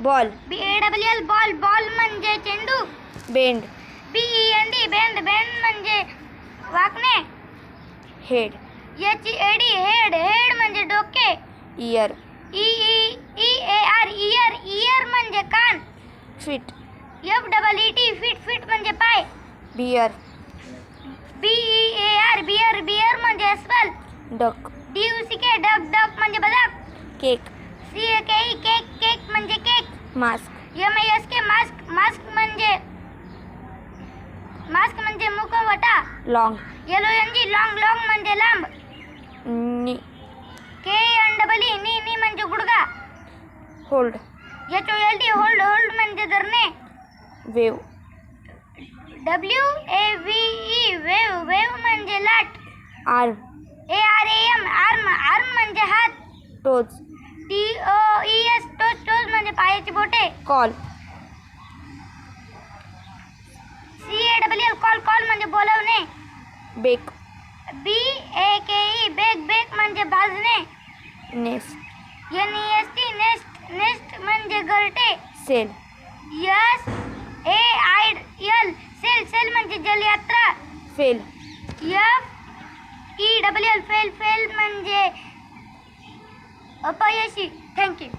Ball B A W L ball ball म्हणजे चेंडू bend B E N D bend bend म्हणजे वाकणे head H A D head head म्हणजे डोके ear E E E A R ear ear म्हणजे कान feet F double E T feet feet म्हणजे पाय bear B E A R bear bear म्हणजे अस्वल duck D you see K duck duck म्हणजे बदक cake C A K E cake cake म्हणजे cake mask M I S K mask mask म्हणजे mask म्हणजे मुखवटा long L O N G long long म्हणजे लांब नी के N double E knee knee म्हणजे गुडगा hold H O L D hold hold म्हणजे धरणे wave W A V E wave wave म्हणजे लाट arm A R A M arm arm म्हणजे हात toes T O E S toes toes म्हणजे पायाची बोटे. Call. C A double L call call म्हणजे बोलवणे. बेक. बी ए के ई bake bake म्हणजे भाजणे nest. N E S T nest nest म्हणजे घरटे sail. S A I L sail sail म्हणजे जलयात्रा. Fail. F E double L fail fail म्हणजे up, Thank you.